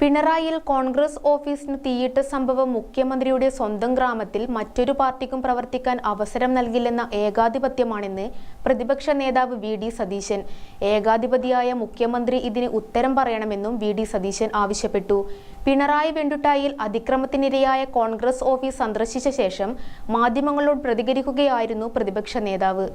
പിണറായിയിൽ കോൺഗ്രസ് ഓഫീസിന് തീയിട്ട സംഭവം മുഖ്യമന്ത്രിയുടെ സ്വന്തം ഗ്രാമത്തിൽ മറ്റൊരു പാർട്ടിക്കും പ്രവർത്തിക്കാൻ അവസരം നൽകില്ലെന്ന ഏകാധിപത്യമാണെന്ന് പ്രതിപക്ഷ നേതാവ് വി ഡി സതീശൻ. ഏകാധിപതിയായ മുഖ്യമന്ത്രി ഇതിന് ഉത്തരം പറയണമെന്നും വി ഡി സതീശൻ ആവശ്യപ്പെട്ടു. പിണറായി വെണ്ടുട്ടായിൽ അതിക്രമത്തിനിരയായ കോൺഗ്രസ് ഓഫീസ് സന്ദർശിച്ച ശേഷം മാധ്യമങ്ങളോട് പ്രതികരിക്കുകയായിരുന്നു പ്രതിപക്ഷ നേതാവ്.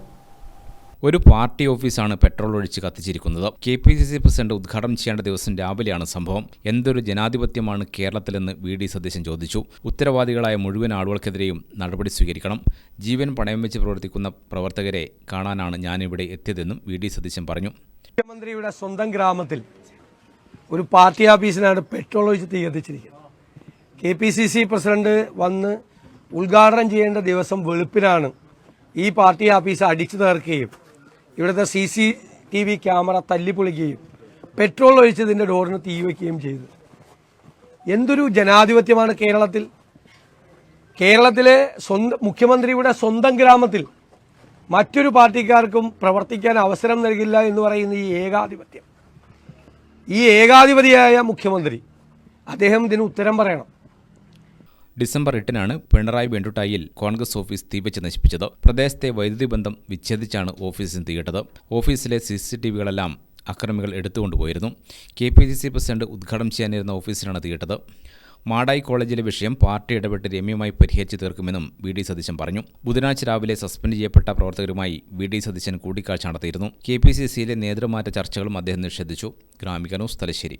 ഒരു പാർട്ടി ഓഫീസാണ് പെട്രോൾ ഒഴിച്ച് കത്തിച്ചിരിക്കുന്നത്. K P C C president ഉദ്ഘാടനം ചെയ്യേണ്ട ദിവസം രാവിലെയാണ് സംഭവം. എന്തൊരു ജനാധിപത്യമാണ് കേരളത്തിലെന്ന് വി ഡി സതീശൻ ചോദിച്ചു. ഉത്തരവാദികളായ മുഴുവൻ ആളുകൾക്കെതിരെയും നടപടി സ്വീകരിക്കണം. ജീവൻ പണയം വെച്ച് പ്രവർത്തിക്കുന്ന പ്രവർത്തകരെ കാണാനാണ് ഞാനിവിടെ എത്തിയതെന്നും വി ഡി സതീശൻ പറഞ്ഞു. മുഖ്യമന്ത്രിയുടെ സ്വന്തം ഗ്രാമത്തിൽ ഒരു പാർട്ടി ഓഫീസിനാണ് പെട്രോൾ ഒഴിച്ച് തീ K P C C president വന്ന് ഉദ്ഘാടനം ചെയ്യേണ്ട ദിവസം വെളുപ്പിനാണ് ഈ പാർട്ടി ഓഫീസ് അടിച്ചു തീർക്കുകയും ഇവിടുത്തെ C C T V camera തല്ലിപ്പൊളിക്കുകയും petrol ഒഴിച്ചതിന്റെ ഡോറിന് തീ വയ്ക്കുകയും ചെയ്തു. എന്തൊരു ജനാധിപത്യമാണ് കേരളത്തിൽ. കേരളത്തിലെ സ്വന്തം മുഖ്യമന്ത്രിയുടെ സ്വന്തം ഗ്രാമത്തിൽ മറ്റൊരു പാർട്ടിക്കാർക്കും പ്രവർത്തിക്കാൻ അവസരം നൽകില്ല എന്ന് പറയുന്ന ഈ ഏകാധിപത്യം. ഈ ഏകാധിപതിയായ മുഖ്യമന്ത്രി അദ്ദേഹം ഇതിന് ഉത്തരം പറയണം. ഡിസംബർ എട്ടിനാണ് പിണറായി വെണ്ടുട്ടായിൽ കോൺഗ്രസ് ഓഫീസ് തീവച്ച് നശിപ്പിച്ചത്. പ്രദേശത്തെ വൈദ്യുതി ബന്ധം വിച്ഛേദിച്ചാണ് ഓഫീസിന് തീയിട്ടത് ഓഫീസിലെ സി സി ടി വികളെല്ലാം അക്രമികൾ എടുത്തുകൊണ്ടുപോയിരുന്നു K P C C president ഉദ്ഘാടനം ചെയ്യാനിരുന്ന ഓഫീസിലാണ് തീയിട്ടത് മാടായി കോളേജിലെ വിഷയം പാർട്ടി ഇടപെട്ട് രമ്യമായി പരിഹരിച്ചു തീർക്കുമെന്നും വി ഡി സതീശൻ പറഞ്ഞു. ബുധനാഴ്ച രാവിലെ സസ്പെൻഡ് ചെയ്യപ്പെട്ട പ്രവർത്തകരുമായി വി ഡി സതീശൻ കൂടിക്കാഴ്ച നടത്തിയിരുന്നു. കെ പി സി സിയിലെ നേതൃമാറ്റ ചർച്ചകളും അദ്ദേഹം നിഷേധിച്ചു. Gramika news Thalassery.